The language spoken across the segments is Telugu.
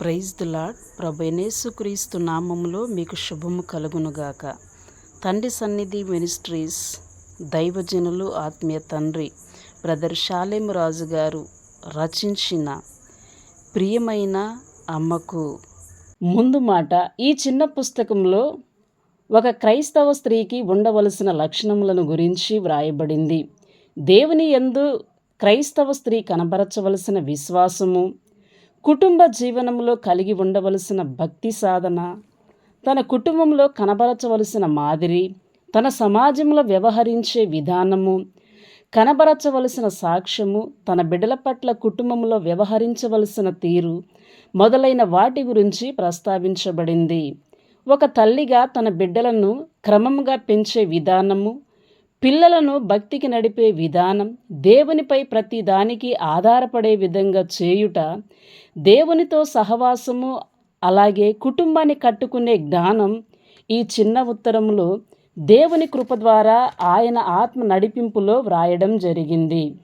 ప్రైజ్ ది లాడ్ ప్రభనేసుక్రీస్తు నామములో మీకు శుభము కలుగునుగాక. తండ్రి సన్నిధి మినిస్ట్రీస్ దైవజనులు ఆత్మీయ తండ్రి బ్రదర్ షాలేం రాజు గారు రచించిన ప్రియమైన అమ్మకు. ముందు మాట ఈ చిన్న పుస్తకంలో ఒక క్రైస్తవ స్త్రీకి ఉండవలసిన లక్షణములను గురించి వ్రాయబడింది. దేవుని యందు క్రైస్తవ స్త్రీ కనబరచవలసిన విశ్వాసము కుటుంబ జీవనంలో కలిగి ఉండవలసిన భక్తి సాధన తన కుటుంబంలో కనబరచవలసిన మాదిరి తన సమాజంలో వ్యవహరించే విధానము కనబరచవలసిన సాక్ష్యము తన బిడ్డల పట్ల కుటుంబంలో వ్యవహరించవలసిన తీరు మొదలైన వాటి గురించి ప్రస్తావించబడింది. ఒక తల్లిగా తన బిడ్డలను క్రమంగా పెంచే విధానము పిల్లలను భక్తికి నడిపే విధానం దేవునిపై ప్రతి దానికి ఆధారపడే విధంగా చేయుట దేవునితో సహవాసము అలాగే కుటుంబాన్ని కట్టుకునే జ్ఞానం ఈ చిన్న ఉత్తరంలో దేవుని కృప ద్వారా ఆయన ఆత్మ నడిపింపులో వ్రాయడం జరిగింది.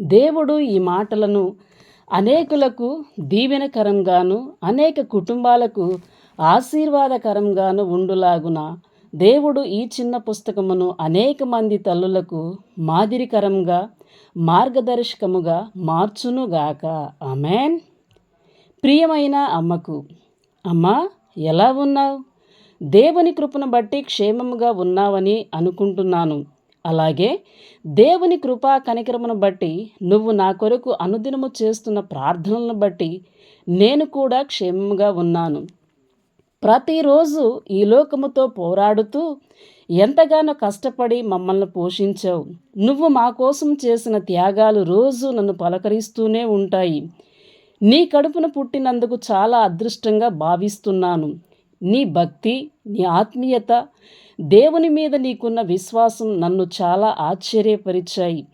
దేవుడు ఈ మాటలను అనేకులకు దీవెనకరంగాను అనేక కుటుంబాలకు ఆశీర్వాదకరంగాను ఉండులాగున దేవుడు ఈ చిన్న పుస్తకమును అనేక మంది తల్లులకు మాదిరికరంగా మార్గదర్శకముగా మార్చునుగాక. ఆమెన్. ప్రియమైన అమ్మకు అమ్మా ఎలా ఉన్నావు? దేవుని కృపను బట్టి క్షేమముగా ఉన్నావని అనుకుంటున్నాను. అలాగే దేవుని కృపా కనికరమును బట్టి నువ్వు నా కొరకు అనుదినము చేస్తున్న ప్రార్థనలను బట్టి నేను కూడా క్షేమంగా ఉన్నాను. ప్రతిరోజు ఈ లోకముతో పోరాడుతూ ఎంతగానో కష్టపడి మమ్మల్ని పోషించావు. నువ్వు మా కోసం చేసిన త్యాగాలు రోజు నన్ను పలకరిస్తూనే ఉంటాయి. నీ కడుపున పుట్టినందుకు చాలా అదృష్టంగా భావిస్తున్నాను. నీ భక్తి నీ ఆత్మీయత దేవుని మీద నీకున్న విశ్వాసం నన్ను చాలా ఆశ్చర్యపరిచాయి.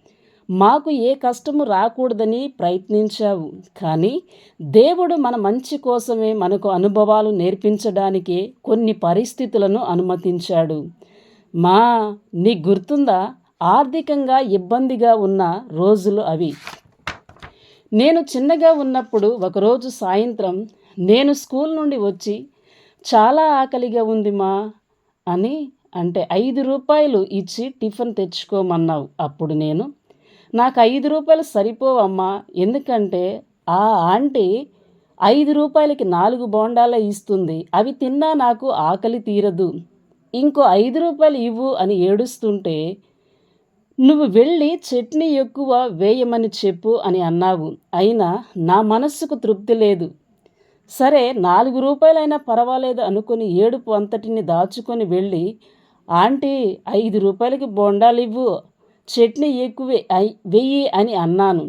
మాకు ఏ కష్టము రాకూడదని ప్రయత్నించావు. కానీ దేవుడు మన మంచి కోసమే మనకు అనుభవాలు నేర్పించడానికే కొన్ని పరిస్థితులను అనుమతించాడు. మా నీ గుర్తుందా? ఆర్థికంగా ఇబ్బందిగా ఉన్న రోజులు అవి. నేను చిన్నగా ఉన్నప్పుడు ఒకరోజు సాయంత్రం నేను స్కూల్ నుండి వచ్చి చాలా ఆకలిగా ఉంది మా అని అంటే ఐదు రూపాయలు ఇచ్చి టిఫిన్ తెచ్చుకోమన్నావు. అప్పుడు నేను నాకు ఐదు రూపాయలు సరిపోవమ్మా. ఎందుకంటే ఆ ఆంటీ ఐదు రూపాయలకి నాలుగు బోండాలే ఇస్తుంది. అవి తిన్నా నాకు ఆకలి తీరదు. ఇంకో ఐదు రూపాయలు ఇవ్వు అని ఏడుస్తుంటే నువ్వు వెళ్ళి చట్నీ ఎక్కువ వేయమని చెప్పు అని అన్నావు. అయినా నా మనస్సుకు తృప్తి లేదు. సరే నాలుగు రూపాయలైనా పర్వాలేదు అనుకుని ఏడుపు అంతటిని దాచుకొని వెళ్ళి ఆంటీ ఐదు రూపాయలకి బొండాలివ్వు. చెట్లు ఎక్కువే వెయ్యి అని అన్నాను.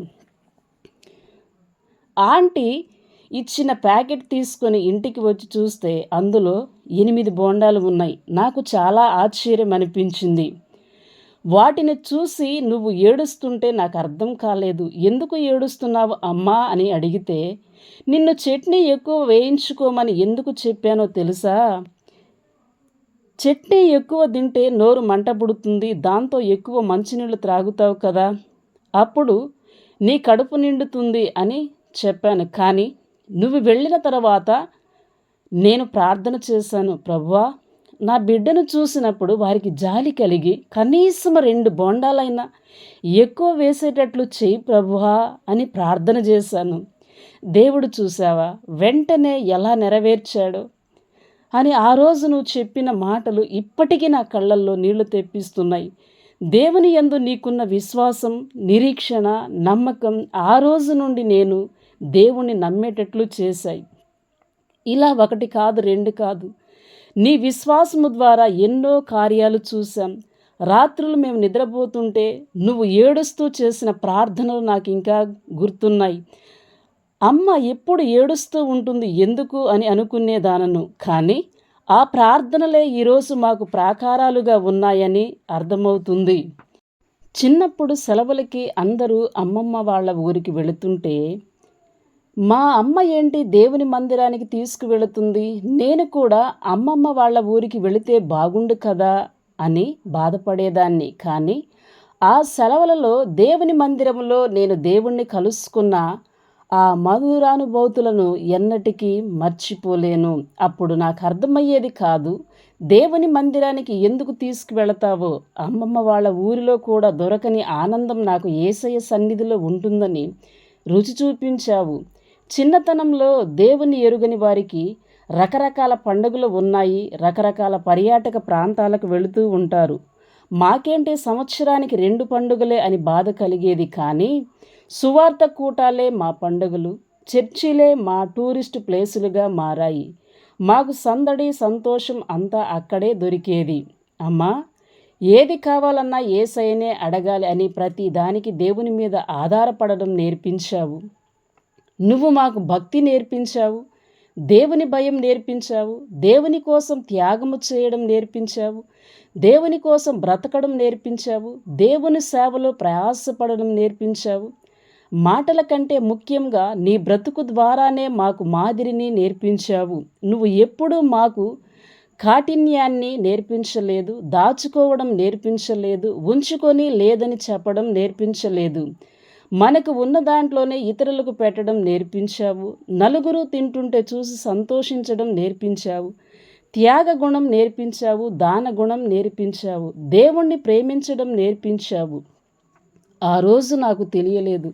ఆంటీ ఇచ్చిన ప్యాకెట్ తీసుకొని ఇంటికి వచ్చి చూస్తే అందులో ఎనిమిది బోండాలు ఉన్నాయి. నాకు చాలా ఆశ్చర్యం అనిపించింది. వాటిని చూసి నువ్వు ఏడుస్తుంటే నాకు అర్థం కాలేదు. ఎందుకు ఏడుస్తున్నావు అమ్మా అని అడిగితే నిన్ను చట్నీ ఎక్కువ వేయించుకోమని ఎందుకు చెప్పానో తెలుసా? చట్నీ ఎక్కువ తింటే నోరు మంట పుడుతుంది దాంతో ఎక్కువ మంచినీళ్ళు త్రాగుతావు కదా. అప్పుడు నీ కడుపు నిండుతుంది అని చెప్పాను. కానీ నువ్వు వెళ్ళిన తర్వాత నేను ప్రార్థన చేశాను ప్రభువా నా బిడ్డను చూసినప్పుడు వారికి జాలి కలిగి కనీసం రెండు బోండాలైనా ఎక్కువ వేసేటట్లు చేయి ప్రభువా అని ప్రార్థన చేశాను. దేవుడు చూసావా వెంటనే ఎలా నెరవేర్చాడో? అని ఆ రోజు నువ్వు చెప్పిన మాటలు ఇప్పటికీ నా కళ్ళల్లో నీళ్ళు తెప్పిస్తున్నాయి. దేవుని యందు నీకున్న విశ్వాసం నిరీక్షణ నమ్మకం ఆ రోజు నుండి నేను దేవుణ్ణి నమ్మేటట్లు చేశాయి. ఇలా ఒకటి కాదు రెండు కాదు. నీ విశ్వాసము ద్వారా ఎన్నో కార్యాలు చూశాం. రాత్రులు మేము నిద్రపోతుంటే నువ్వు ఏడుస్తూ చేసిన ప్రార్థనలు నాకు ఇంకా గుర్తున్నాయి. అమ్మ ఎప్పుడు ఏడుస్తూ ఉంటుంది ఎందుకు అని అనుకునేదానను కానీ ఆ ప్రార్థనలే ఈరోజు మాకు ప్రాకారాలుగా ఉన్నాయని అర్థమవుతుంది. చిన్నప్పుడు సెలవులకి అందరూ అమ్మమ్మ వాళ్ళ ఊరికి వెళుతుంటే మా అమ్మ ఏంటి దేవుని మందిరానికి తీసుకువెళుతుంది? నేను కూడా అమ్మమ్మ వాళ్ళ ఊరికి వెళితే బాగుండు కదా? అని బాధపడేదాన్ని. కానీ ఆ సెలవులలో దేవుని మందిరంలో నేను దేవుణ్ణి కలుసుకున్న ఆ మధురానుభూతులను ఎన్నటికీ మర్చిపోలేను. అప్పుడు నాకు అర్థమయ్యేది కాదు దేవుని మందిరానికి ఎందుకు తీసుకువెళతావో అమ్మమ్మ వాళ్ళ ఊరిలో కూడా దొరకని ఆనందం నాకు ఏసయ్య సన్నిధిలో ఉంటుందని రుచి చూపించావు. చిన్నతనంలో దేవుని ఎరుగని వారికి రకరకాల పండుగలు ఉన్నాయి రకరకాల పర్యాటక ప్రాంతాలకు వెళుతూ ఉంటారు. మాకేంటి సంవత్సరానికి రెండు పండుగలే అని బాధ కలిగేది కానీ సువార్త కూటాలే మా పండుగలు చర్చిలే మా టూరిస్ట్ ప్లేసులుగా మారాయి. మాకు సందడి సంతోషం అంతా అక్కడే దొరికేది. అమ్మా ఏది కావాలన్నా ఏ సైనే అడగాలి అని ప్రతి దానికి దేవుని మీద ఆధారపడడం నేర్పించావు. నువ్వు మాకు భక్తి నేర్పించావు. దేవుని భయం నేర్పించావు దేవుని కోసం త్యాగము చేయడం నేర్పించావు దేవుని కోసం బ్రతకడం నేర్పించావు దేవుని సేవలో ప్రయాసపడడం నేర్పించావు. మాటల కంటే ముఖ్యంగా నీ బ్రతుకు ద్వారానే మాకు మాదిరిని నేర్పించావు. నువ్వు ఎప్పుడూ మాకు కాఠిన్యాన్ని నేర్పించలేదు దాచుకోవడం నేర్పించలేదు ఉంచుకొని లేదని చెప్పడం నేర్పించలేదు. మనకు ఉన్న దాంట్లోనే ఇతరులకు పెట్టడం నేర్పించావు. నలుగురు తింటుంటే చూసి సంతోషించడం నేర్పించావు. త్యాగ గుణం నేర్పించావు. దాన గుణం నేర్పించావు. దేవుణ్ణి ప్రేమించడం నేర్పించావు. ఆ రోజు నాకు తెలియలేదు.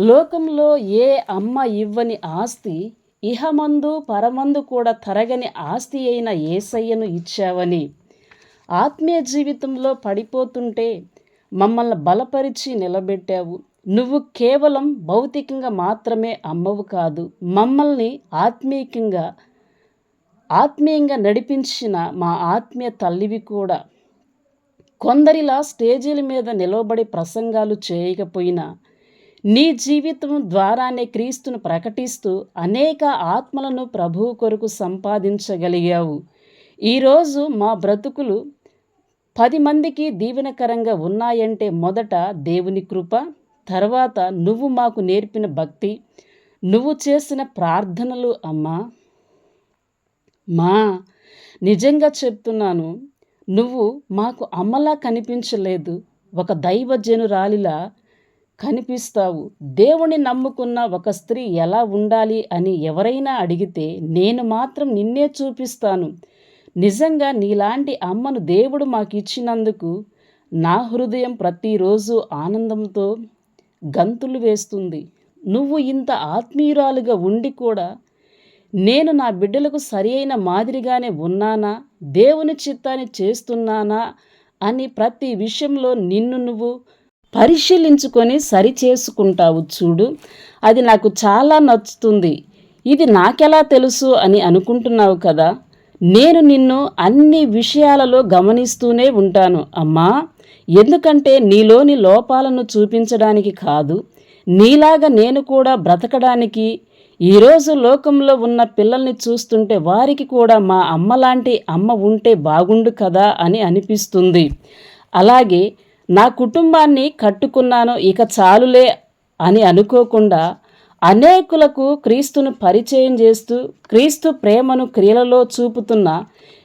లోకంలో ఏ అమ్మ ఇవ్వని ఆస్తి ఇహమందు పరమందు కూడా తరగని ఆస్తి అయిన ఏసయ్యను ఇచ్చావని. ఆత్మీయ జీవితంలో పడిపోతుంటే మమ్మల్ని బలపరిచి నిలబెట్టావు. నువ్వు కేవలం భౌతికంగా మాత్రమే అమ్మవు కాదు మమ్మల్ని ఆత్మీయంగా ఆత్మీయంగా నడిపించిన మా ఆత్మీయ తల్లివి కూడా. కొందరిలా స్టేజీల మీద నిలవబడి ప్రసంగాలు చేయకపోయినా నీ జీవితం ద్వారానే క్రీస్తును ప్రకటిస్తూ అనేక ఆత్మలను ప్రభువు కొరకు సంపాదించగలిగావు. ఈరోజు మా బ్రతుకులు పది మందికి దీవెనకరంగా ఉన్నాయంటే మొదట దేవుని కృప తర్వాత నువ్వు మాకు నేర్పిన భక్తి నువ్వు చేసిన ప్రార్థనలు అమ్మా. మా నిజంగా చెప్తున్నాను నువ్వు మాకు అమ్మలా కనిపించలేదు ఒక దైవజనురాలిలా కనిపిస్తావు. దేవుని నమ్ముకున్న ఒక స్త్రీ ఎలా ఉండాలి అని ఎవరైనా అడిగితే నేను మాత్రం నిన్నే చూపిస్తాను. నిజంగా నీలాంటి అమ్మను దేవుడు మాకు ఇచ్చినందుకు నా హృదయం ప్రతిరోజు ఆనందంతో గంతులు వేస్తుంది. నువ్వు ఇంత ఆత్మీయురాలుగా ఉండి కూడా నేను నా బిడ్డలకు సరి అయిన మాదిరిగానే ఉన్నానా? దేవుని చిత్తాన్ని చేస్తున్నానా? అని ప్రతి విషయంలో నిన్ను నువ్వు పరిశీలించుకొని సరి చేసుకుంటావు చూడు. అది నాకు చాలా నచ్చుతుంది. ఇది నాకెలా తెలుసు అని అనుకుంటున్నావు కదా? నేను నిన్ను అన్ని విషయాలలో గమనిస్తూనే ఉంటాను అమ్మా. ఎందుకంటే నీలోని లోపాలను చూపించడానికి కాదు నీలాగా నేను కూడా బ్రతకడానికి. ఈరోజు లోకంలో ఉన్న పిల్లల్ని చూస్తుంటే వారికి కూడా మా అమ్మలాంటి అమ్మ ఉంటే బాగుండు కదా అని అనిపిస్తుంది. అలాగే నా కుటుంబాన్ని కట్టుకున్నాను ఇక చాలులే అని అనుకోకుండా అనేకులకు క్రీస్తును పరిచయం చేస్తూ క్రీస్తు ప్రేమను క్రియలలో చూపుతున్న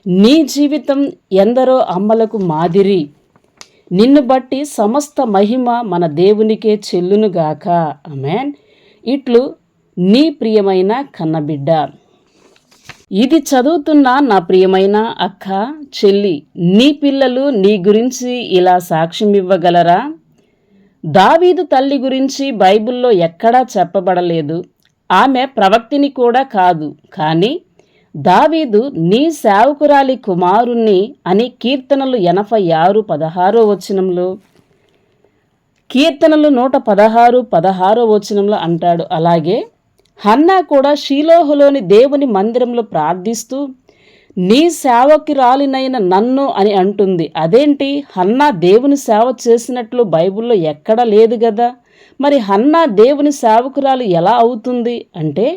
నీ జీవితం ఎందరో అమ్మలకు మాదిరి. నిన్ను బట్టి సమస్త మహిమ మన దేవునికే చెల్లునుగాక. అమెన్ ఇట్లు నీ ప్రియమైన కన్నబిడ్డ. ఇది చదువుతున్న నా ప్రియమైన అక్క చెల్లి నీ పిల్లలు నీ గురించి ఇలా సాక్ష్యం ఇవ్వగలరా దావీదు తల్లి గురించి బైబిల్లో ఎక్కడా చెప్పబడలేదు. ఆమె ప్రవక్తిని కూడా కాదు. కానీ దావీదు నీ సేవకురాలి కుమారుణ్ణి అని కీర్తనలు ఎనభై ఆరు పదహారో వచనంలో కీర్తనలు నూట పదహారు పదహారో వచనంలో అంటాడు. అలాగే హన్నా కూడా షీలోహులోని దేవుని మందిరంలో ప్రార్థిస్తూ నీ సేవకిరాలినైన నన్ను అని అంటుంది. అదేంటి? హన్నా దేవుని సేవ చేసినట్లు బైబిల్లో ఎక్కడ లేదు కదా మరి హన్నా దేవుని సేవకురాలు ఎలా అవుతుంది? అంటే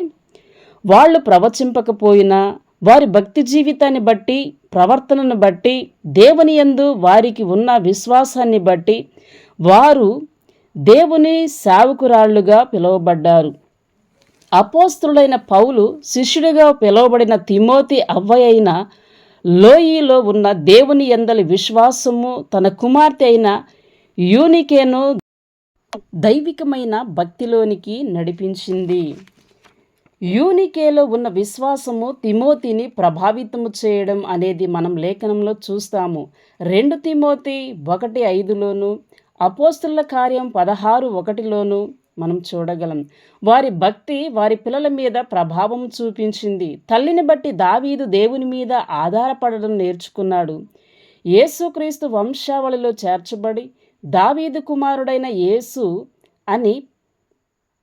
వాళ్ళు ప్రవచింపకపోయినా వారి భక్తి జీవితాన్ని బట్టి ప్రవర్తనను బట్టి దేవుని యందు వారికి ఉన్న విశ్వాసాన్ని బట్టి వారు దేవుని సేవకురాళ్ళుగా పిలువబడ్డారు. అపోస్తుడైన పౌలు శిష్యుడిగా పిలువబడిన తిమోతి అవ్వయైన లోయిలో ఉన్న దేవుని ఎందలి విశ్వాసము తన కుమార్తె అయిన యూనికేను దైవికమైన భక్తిలోనికి నడిపించింది. యూనికేలో ఉన్న విశ్వాసము తిమోతిని ప్రభావితము చేయడం అనేది మనం లేఖనంలో చూస్తాము. రెండు తిమోతి ఒకటి ఐదులోను అపోస్తుల కార్యం పదహారు ఒకటిలోను మనం చూడగలం. వారి భక్తి వారి పిల్లల మీద ప్రభావం చూపించింది. తల్లిని బట్టి దావీదు దేవుని మీద ఆధారపడడం నేర్చుకున్నాడు. యేసుక్రీస్తు వంశావళిలో చేర్చబడి దావీదు కుమారుడైన యేసు అని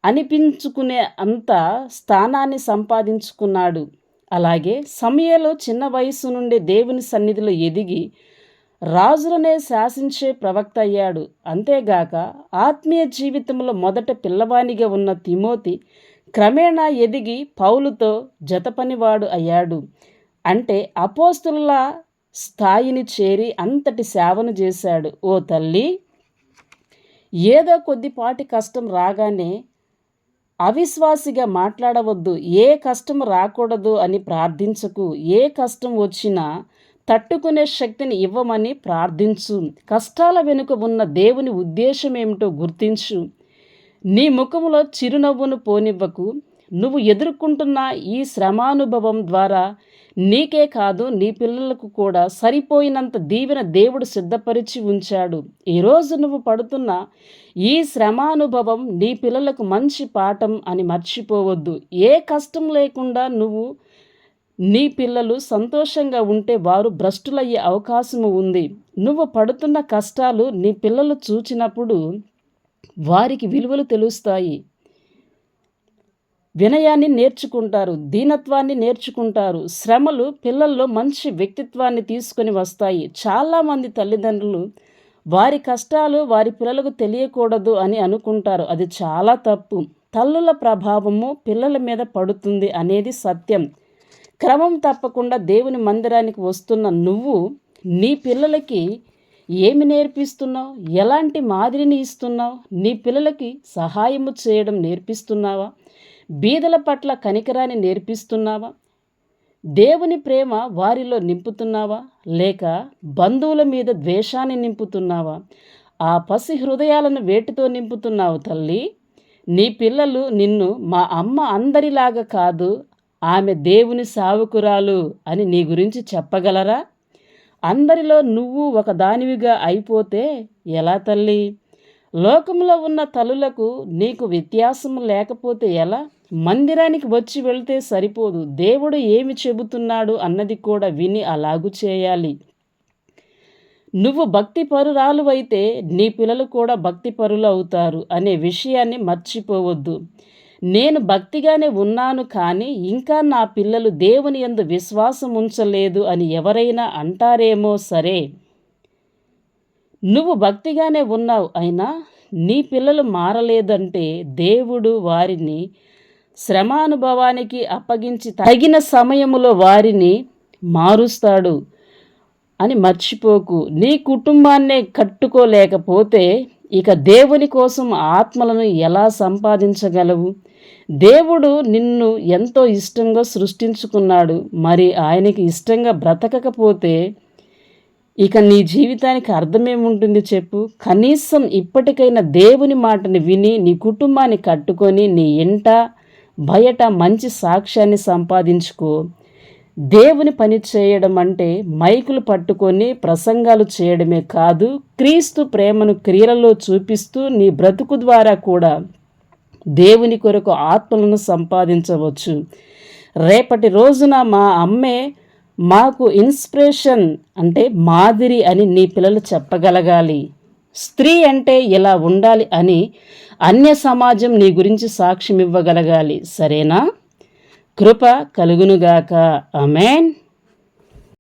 అనిపించుకునే అంత స్థానాన్ని సంపాదించుకున్నాడు. అలాగే సమయలో చిన్న వయసు నుండి దేవుని సన్నిధిలో ఎదిగి రాజులనే శాసించే ప్రవక్త అయ్యాడు. అంతేగాక ఆత్మీయ జీవితంలో మొదట పిల్లవానిగా ఉన్న తిమోతి క్రమేణా ఎదిగి పౌలుతో జతపనివాడు అయ్యాడు. అంటే అపోస్తుల స్థాయిని చేరి అంతటి సేవను చేశాడు. ఓ తల్లి! ఏదో కొద్దిపాటి కష్టం రాగానే అవిశ్వాసిగా మాట్లాడవద్దు. ఏ కష్టం రాకూడదు అని ప్రార్థించకు. ఏ కష్టం వచ్చినా తట్టుకునే శక్తిని ఇవ్వమని ప్రార్థించు. కష్టాల వెనుక ఉన్న దేవుని ఉద్దేశం ఏమిటో గుర్తించు. నీ ముఖములో చిరునవ్వును పోనివ్వకు. నువ్వు ఎదుర్కొంటున్న ఈ శ్రమానుభవం ద్వారా నీకే కాదు నీ పిల్లలకు కూడా సరిపోయినంత దీవెన దేవుడు సిద్ధపరిచి ఉంచాడు. ఈరోజు నువ్వు పడుతున్న ఈ శ్రమానుభవం నీ పిల్లలకు మంచి పాఠం అని మర్చిపోవద్దు. ఏ కష్టం లేకుండా నువ్వు నీ పిల్లలు సంతోషంగా ఉంటే వారు భ్రష్టులయ్యే అవకాశము ఉంది. నువ్వు పడుతున్న కష్టాలు నీ పిల్లలు చూచినప్పుడు వారికి విలువలు తెలుస్తాయి. వినయాన్ని నేర్చుకుంటారు దీనత్వాన్ని నేర్చుకుంటారు. శ్రమలు పిల్లల్లో మంచి వ్యక్తిత్వాన్ని తీసుకొని వస్తాయి. చాలామంది తల్లిదండ్రులు వారి కష్టాలు వారి పిల్లలకు తెలియకూడదు అని అనుకుంటారు. అది చాలా తప్పు. తల్లుల ప్రభావము పిల్లల మీద పడుతుంది అనేది సత్యం. క్రమం తప్పకుండా దేవుని మందిరానికి వస్తున్న నువ్వు నీ పిల్లలకి ఏమి నేర్పిస్తున్నావు? ఎలాంటి మాదిరిని ఇస్తున్నావు? నీ పిల్లలకి సహాయము చేయడం నేర్పిస్తున్నావా? బీదల పట్ల కనికరాన్ని నేర్పిస్తున్నావా? దేవుని ప్రేమ వారిలో నింపుతున్నావా? లేక బంధువుల మీద ద్వేషాన్ని నింపుతున్నావా? ఆ పసి హృదయాలను వేటితో నింపుతున్నావు తల్లి? నీ పిల్లలు నిన్ను మా అమ్మ అందరిలాగా కాదు ఆమె దేవుని సావుకురాలు అని నీ గురించి చెప్పగలరా? అందరిలో నువ్వు ఒకదానివిగా అయిపోతే ఎలా తల్లి? లోకంలో ఉన్న తల్లులకు నీకు వ్యత్యాసం లేకపోతే ఎలా? మందిరానికి వచ్చి వెళ్తే సరిపోదు. దేవుడు ఏమి చెబుతున్నాడు అన్నది కూడా విని అలాగు చేయాలి. నువ్వు భక్తి పరురాలు అయితే నీ పిల్లలు కూడా భక్తి పరులు అవుతారు అనే విషయాన్ని మర్చిపోవద్దు. నేను భక్తిగానే ఉన్నాను కానీ ఇంకా నా పిల్లలు దేవుని ఎందు విశ్వాసం ఉంచలేదు అని ఎవరైనా అంటారేమో సరే. నువ్వు భక్తిగానే ఉన్నావు అయినా నీ పిల్లలు మారలేదంటే దేవుడు వారిని శ్రమానుభవానికి అప్పగించి తగిన సమయములో వారిని మారుస్తాడు అని మర్చిపోకు. నీ కుటుంబాన్నే కట్టుకోలేకపోతే ఇక దేవుని కోసం ఆత్మలను ఎలా సంపాదించగలవు? దేవుడు నిన్ను ఎంతో ఇష్టంగా సృష్టించుకున్నాడు మరి ఆయనకి ఇష్టంగా బ్రతకకపోతే ఇక నీ జీవితానికి అర్థమేముంటుంది చెప్పు? కనీసం ఇప్పటికైనా దేవుని మాటని విని నీ కుటుంబాన్ని కట్టుకొని నీ ఇంట బయట మంచి సాక్ష్యాన్ని సంపాదించుకో. దేవుని పని చేయడం అంటే మైకులు పట్టుకొని ప్రసంగాలు చేయడమే కాదు క్రీస్తు ప్రేమను క్రియలలో చూపిస్తూ నీ బ్రతుకు ద్వారా కూడా దేవుని కొరకు ఆత్మలను సంపాదించవచ్చు. రేపటి రోజున మా అమ్మే మాకు ఇన్స్పిరేషన్ అంటే మాదిరి అని నీ పిల్లలు చెప్పగలగాలి. స్త్రీ అంటే ఇలా ఉండాలి అని అన్య సమాజం నీ గురించి సాక్ష్యం ఇవ్వగలగాలి సరేనా? కృప కలుగునుగాక. అమేన్